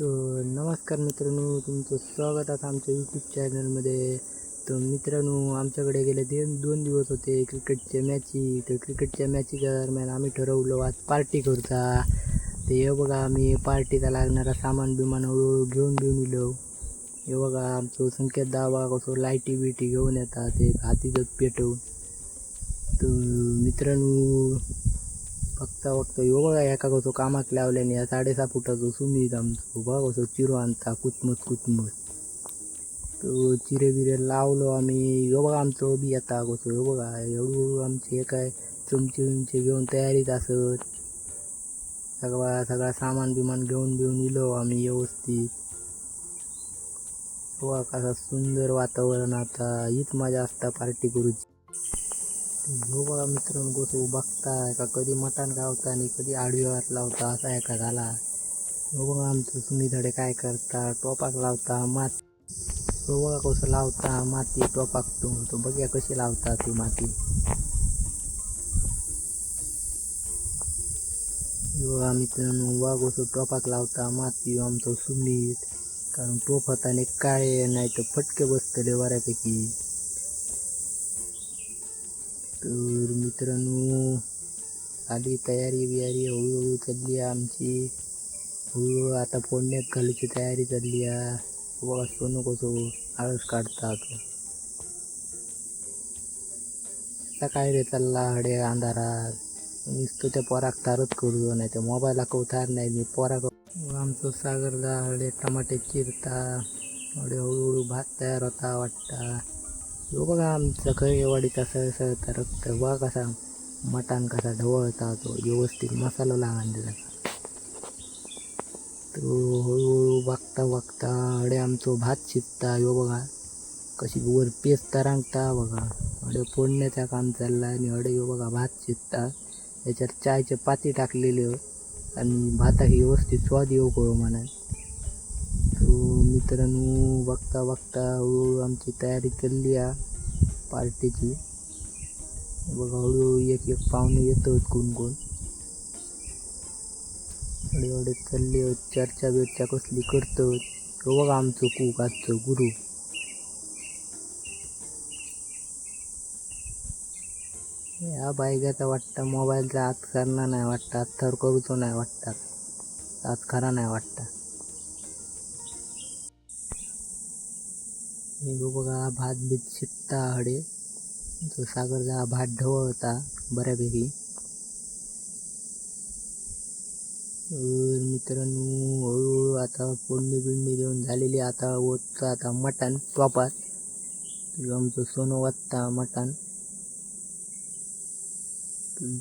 तर नमस्कार मित्रांनो तुमचं स्वागत आहे आमच्या यूट्यूब चॅनलमध्ये तर मित्रांनो आमच्याकडे गेले ते दोन दिवस होते क्रिकेटच्या मॅची तर क्रिकेटच्या मॅचीच्या दरम्यान आम्ही ठरवलं आज पार्टी करता ते हे बघा आम्ही पार्टीला लागणारा सामान बिमान हळूहळू घेऊन घेऊन दिलो. हे बघा आमचं संकेत दावा कसं लाईटी बिटी घेऊन येतात एक हातीतच पेटवून. तर मित्रांनो फक्त फक्त ह्यो बघा एका कसो कामाक लावल्याने या साडेसहा फुटाचो सुमीत आमचो बघा कसो चिरो आणता कुतमत कुतमत. तो चिरे बिरे लावलो आम्ही. ह्यो बघा आमचो बी येता कसो ह्यो बघा हळूहळू आमचे काय चमचे विमचे घेऊन तयारीत असत. सगळा सगळा सामान बिमान घेऊन घेऊन इलो आम्ही व्यवस्थित. हो, वा कसा सुंदर वातावरण आता. हीच मजा असता पार्टी करूची. हो बघा मित्रांनो गोसो बघताय का? कधी मटण गावता आणि कधी आडवीवात लावता असा एका झाला. हो बघा आमचं सुमीधडे काय करता? टोपाक लावता मात हो बघा कसं लावता? माती टोपाक तो. तो बघ्या कशी लावता ती माती. बघा मित्रांनो वा कसं टोपाक लावता? माती आमचं सुमीत कारण टोप हाताने काळे नाही तर फटके बसतले बऱ्यापैकी. तर मित्रांनो आली तयारी बियारी हळूहळू चालली आहे आमची. हळूहळू आता फोडण्यात घालूची तयारी चालली आहे. बघा सोनं कसं आळस काढतात आता. काय रे चालला हडे अंधारात? नुसतं त्या पोराक तारच करू नाही तर मोबाईल उतार नाही मी पोराक आमचं सागरला हडे टमाटे चिरता. हडे हळूहळू भात तयार होता वाटता. यो बघा आमचं खरेवाडीचा सळसळता रक्त वा कसा मटण कसा ढवळता तो व्यवस्थित मसाला लागून त्याचा तो हळूहळू वागता वागता अडे आमचो भात शिजता ह्यो बघा कशी वर पेजता रांगता बघा. अडे फोडण्याचा काम चाललं आणि अडे ह्यो बघा भात शिजता. त्याच्यात चायचे पाती टाकलेले हो आणि भाताक व्यवस्थित स्वाद येऊ कळू म्हणा तो मित्रांनो बघता बघता हळूहळू हो, आमची तयारी केली आहे पार्टीची. बघा हळूहळू एक एक पाहुणे येतो कोण कोण. एवढे एवढे चालले चर्चा बिर्चा कसली करतो हो बघा आमचं कूक आजचं गुरु. या बायकाचा वाटतं मोबाईलचा आज करणार नाही वाटतं हात थर करूचो नाही वाटतं. आज खरा नाही वाटतं. ह्यो बघा भात बीत शिकता हडे. तो सागरचा भात ढवळता बऱ्यापैकी. मित्रांनो हळूहळू आता फोडणी बिडणी देऊन झालेली आता ओतचं आता मटण टॉपात आमचं सोनं वाचता मटण.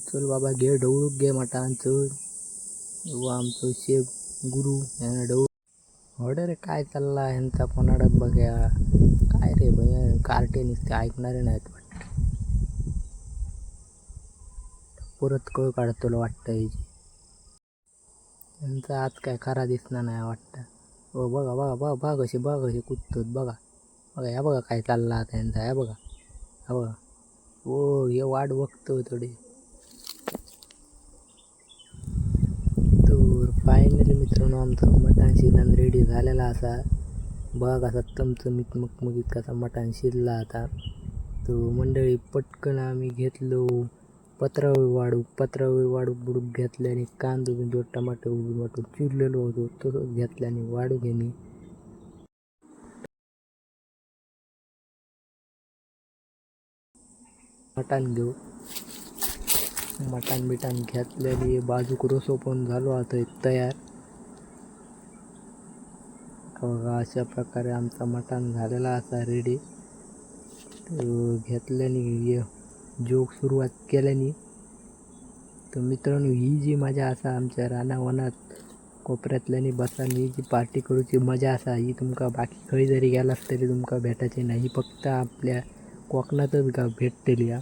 चल बाबा घे ढवळूक घे मटण चल. व आमचं शेफ गुरु यांना ढवळू होडे रे काय चालला ह्यांचा पनाडत बघ्या काय रे भैया कार्टे नुसते ऐकणारे नाहीत वाटतं. परत कळ काढतो वाटतं याची त्यांचा आज काय खरा दिसणार नाही वाटतं. हो बघा बघा बघा बघा कशी बघा कशी कुत्तोत बघा. बघा या बघा काय चालला आता यांचा या बघा. हा बघा. हो हे वाट बघतो थोडी तर फायनली मित्रांनो आमचा मटण शिजन रेडी झालेला असा. बघ असा चमचमीत मगमगीत कसा मटण शिजला आता. तो मंडळी पटकन आम्ही घेतलो. पत्रावळी वाढू पत्रावळी वाढू बुडूक घेतल्याने कांदो बिंदू टमाटो बिमाटो चिरलेलो होतो. तसंच घेतल्याने वाढू घेणे. मटण घेऊ. मटण बिटण घेतल्याने बाजूक रसो पण झालो आता तयार. बघा अशा प्रकारे आमचा मटण झालेला असा रेडी घेतल्याने जोग सुरुवात केल्याने तर मित्रांनो ही जी मजा असा आमच्या रानावनात कोपऱ्यातल्यानी बसान ही जी पार्टी करूची मजा असा ही तुमका बाकी खंय जरी गेलास तरी तुमका भेटायची नाही ही फक्त आपल्या कोकणातच का भेटतली हा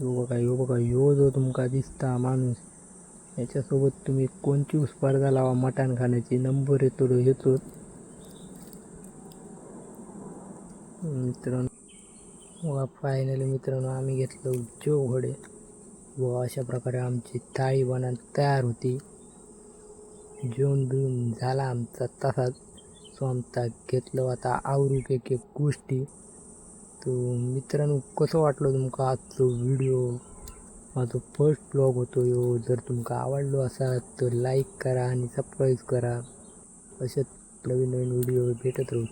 यो बघा ह्यो बघा ह्यो जो तुमका दिसता माणूस याच्यासोबत तुम्ही कोणची स्पर्धा लावा मटण खाण्याची नंबर येतो येतो मित्रांनो वा फायनली मित्रांनो आम्ही घेतलो जो घोडे. व अशा प्रकारे आमची थाळी बनायला तयार होती. जेवण बिवून झाला आमचा तसाच. सो आमचा घेतलं आता आवरूक एक एक गोष्टी. तो मित्रांनो कसं वाटलं तुमका आजचो व्हिडिओ माझो फर्स्ट ब्लॉग होतो यो. जर तुमका आवडलो असा तर लाईक करा आणि सबस्क्राईब करा. असेच नवीन नवीन व्हिडिओ भेटत राहू.